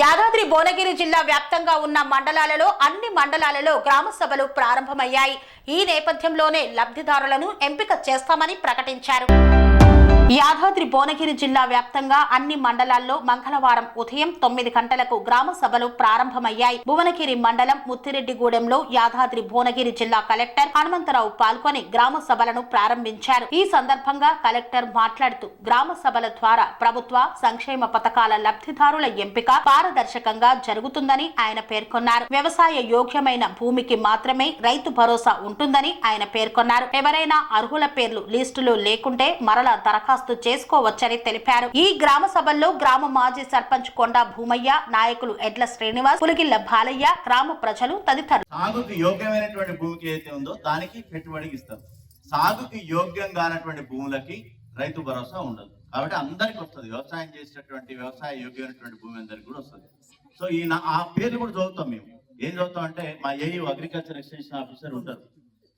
యాదాద్రి భువనగిరి జిల్లా వ్యాప్తంగా ఉన్న మండలాలలో అన్ని మండలాలలో గ్రామ సభలు ప్రారంభమయ్యాయి. ఈ నేపథ్యంలోనే లబ్ధిదారులను ఎంపిక చేస్తామని ప్రకటించారు. యాదాద్రి భువనగిరి జిల్లా వ్యాప్తంగా అన్ని మండలాల్లో మంగళవారం ఉదయం తొమ్మిది గంటలకు గ్రామ సభలు ప్రారంభమయ్యాయి. భువనగిరి మండలం ముత్తిరెడ్డిగూడెంలో యాదాద్రి భువనగిరి జిల్లా కలెక్టర్ హనుమంతరావు పాల్గొని గ్రామ సభలను ప్రారంభించారు. ఈ సందర్భంగా కలెక్టర్ మాట్లాడుతూ గ్రామ సభల ద్వారా ప్రభుత్వ సంక్షేమ పథకాల లబ్ధిదారుల ఎంపిక పారదర్శకంగా జరుగుతుందని ఆయన పేర్కొన్నారు. వ్యవసాయ యోగ్యమైన భూమికి మాత్రమే రైతు భరోసా ఉంటుందని ఆయన పేర్కొన్నారు. ఎవరైనా అర్హుల పేర్లు లిస్టులో లేకుంటే మరల దరఖాస్తు దరఖాస్తు చేసుకోవచ్చని తెలిపారు. ఈ గ్రామ సభల్లో గ్రామ మాజీ సర్పంచ్ కొండా భూమయ్య నాయకులు ఎడ్ల శ్రీనివాస్ పులిగిల్ల బాలయ్య గ్రామ ప్రజలు తదితరులు. సాగుకు యోగ్యమైనటువంటి భూమికి ఏదైతే ఉందో దానికి పెట్టుబడికి ఇస్తారు సాగుకి యోగ్యం కానటువంటి భూములకి రైతు భరోసా ఉండదు. కాబట్టి అందరికి వస్తుంది. వ్యవసాయం చేసేటటువంటి వ్యవసాయ యోగ్యమైనటువంటి భూమి అందరికి కూడా వస్తుంది. సో ఈ ఆ పేర్లు కూడా చదువుతాం మేము. ఏం చదువుతాం అంటే మా ఏయూ అగ్రికల్చర్ ఎక్స్టెన్షన్ ఆఫీసర్ ఉంటారు.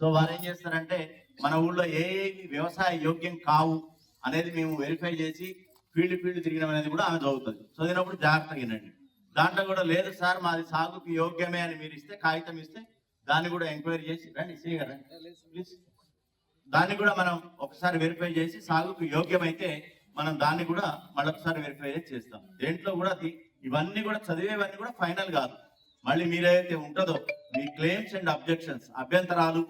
సో వారు ఏం చేస్తారంటే మన ఊళ్ళో ఏ వ్యవసాయ యోగ్యం కావు అనేది మేము వెరిఫై చేసి ఫీల్డ్ ఫీల్డ్ తిరిగినాం అనేది కూడా ఆమె చదువుతుంది. చదివినప్పుడు జాగ్రత్తగా వినండి. దాంట్లో కూడా లేదు సార్ మాది సాగుకి యోగ్యమే అని మీరు ఇస్తే కాగితం ఇస్తే దాన్ని కూడా ఎంక్వైరీ చేసి రండి సీ ప్లీజ్ దాన్ని కూడా మనం ఒకసారి వెరిఫై చేసి సాగుకు యోగ్యమైతే మనం దాన్ని కూడా మళ్ళొకసారి వెరిఫై చేసి చేస్తాం. దేంట్లో కూడా ఇవన్నీ కూడా చదివేవన్నీ కూడా ఫైనల్ కాదు. మళ్ళీ మీరైతే ఉంటుందో మీ క్లెయిమ్స్ అండ్ అబ్జెక్షన్స్ అభ్యంతరాలు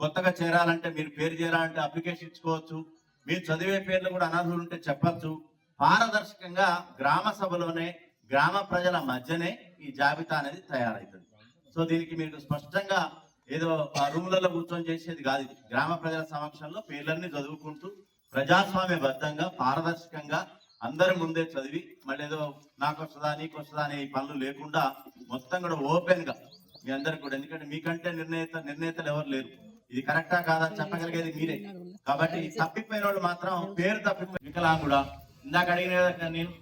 కొత్తగా చేరాలంటే మీరు పేరు చేరాలంటే అప్లికేషన్ ఇచ్చుకోవచ్చు మీరు చదివే పేర్లు కూడా అనర్హులు ఉంటే చెప్పచ్చు. పారదర్శకంగా గ్రామ సభలోనే గ్రామ ప్రజల మధ్యనే ఈ జాబితా అనేది తయారవుతుంది సో దీనికి మీకు స్పష్టంగా ఏదో రూములలో కూర్చొని చేసేది కాదు ఇది. గ్రామ ప్రజల సమక్షంలో పేర్లన్నీ చదువుకుంటూ ప్రజాస్వామ్యబద్ధంగా పారదర్శకంగా అందరి ముందే చదివి మళ్ళీ ఏదో నాకు వస్తుందా నీకు వస్తుందా అనే పనులు లేకుండా మొత్తం కూడా ఓపెన్గా మీ అందరికి కూడా. ఎందుకంటే మీకంటే నిర్ణేత నిర్ణేతలు ఎవరు లేరు. ఇది కరెక్టా కాదా? చెప్పగలిగేది మీరే. కాబట్టి తప్పిపోయిన వాళ్ళు మాత్రం పేరు తప్పిపోయి వికలాంగుడా? ఇందాక అడిగిన నేను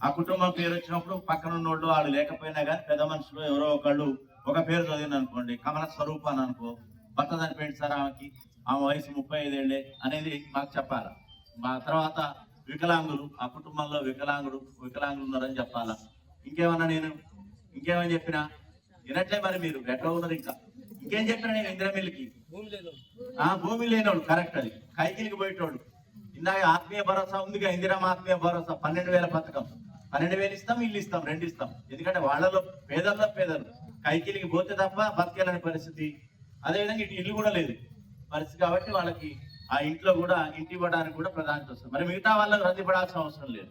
ఆ కుటుంబం పేరు వచ్చినప్పుడు పక్కన ఉన్నోళ్ళు వాళ్ళు లేకపోయినా కానీ పెద్ద మనుషులు ఎవరో ఒకళ్ళు ఒక పేరు చదివిన అనుకోండి కమల స్వరూప అని అనుకో భర్త చనిపోయింది సార్ ఆమెకి ఆమె వయసు ముప్పై ఐదేళ్ళే అనేది మాకు చెప్పాలా? మా తర్వాత వికలాంగులు ఆ కుటుంబంలో వికలాంగుడు వికలాంగులు ఉన్నారని చెప్పాలా? ఇంకేమన్నా నేను ఇంకేమని చెప్పినా? వినట్లే మరి మీరు ఎట్లా ఉన్నారు ఇంకా. ఇంకేం చెప్పినా నేను ఇంద్రమిల్లికి? ఆ భూమి లేనోడు కరెక్ట్ అది. కైకిలికి పోయేటోడు. ఇందాక ఆత్మీయ భరోసా ఉందిగా ఇందిరామ ఆత్మీయ భరోసా పన్నెండు వేల పథకం. పన్నెండు వేలు ఇస్తాం ఇల్లు ఇస్తాం రెండు ఇస్తాం. ఎందుకంటే వాళ్ళలో పేదల్లో పేదలు. కైకిలికి పోతే తప్ప బతకాలనే పరిస్థితి. అదేవిధంగా ఇటు ఇల్లు కూడా లేదు. పరిస్థితి కాబట్టి వాళ్ళకి ఆ ఇంట్లో కూడా ఇంటి ఇవ్వడానికి కూడా ప్రాధాన్యత వస్తుంది. మరి మిగతా వాళ్ళకి రద్దీ పడాల్సిన అవసరం లేదు.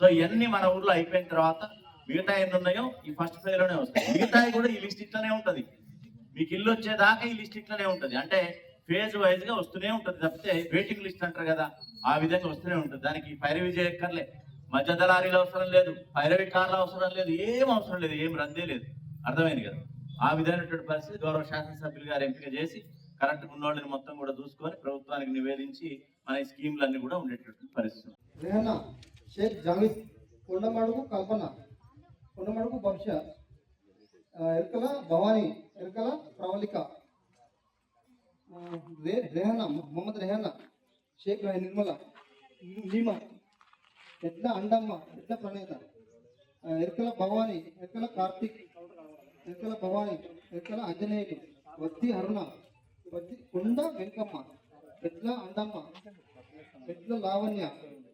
సో ఇవన్నీ మన ఊర్లో అయిపోయిన తర్వాత మిగతా ఎన్ని ఉన్నాయో ఈ ఫస్ట్ ఫేజ్లోనే వస్తాయి. మిగతాయి కూడా ఈ లిస్ట్ ఇట్లనే ఉంటది. మీకు ఇల్లు వచ్చేదాకా ఈ లిస్ట్ ఇట్లనే ఉంటది. అంటే ఫేజ్ వైజ్గా వస్తూనే ఉంటుంది తప్పితే వెయిటింగ్ లిస్ట్ అంటారు కదా ఆ విధంగా వస్తూనే ఉంటుంది. దానికి పైరవి చేయక్కర్లే మధ్య దళారీలు అవసరం లేదు పైరవి కార్లు అవసరం లేదు ఏం అవసరం లేదు ఏం రద్దే లేదు. అర్థమైంది కదా? ఆ విధమైనటువంటి పరిస్థితి గౌరవ శాసనసభ్యులు గారు ఎంపిక చేసి కరెక్ట్ ఉన్నోళ్ళని మొత్తం కూడా చూసుకొని ప్రభుత్వానికి నివేదించి మన ఈ స్కీమ్లన్నీ కూడా ఉండేటటువంటి పరిస్థితి షేక్ కొండమడుగు కల్పన కొండమడుగు భవిష్య ఎరుకల భవానీ ఎరుకల ప్రవళిక. రెహనా మొహమ్మద్ రెహనా షేక్ నిర్మల నీమా పెద్ద అండమ్మ పెద్ద ప్రణేత ఆ, భవాని భవానీ కార్తీక్ ఎరకల భవాని ఎరకల అంజనేయులు వత్తి అరుణ వత్తి కొండ వెంకమ్మ పెద్ద అండమ్మ పెద్ద Lavanya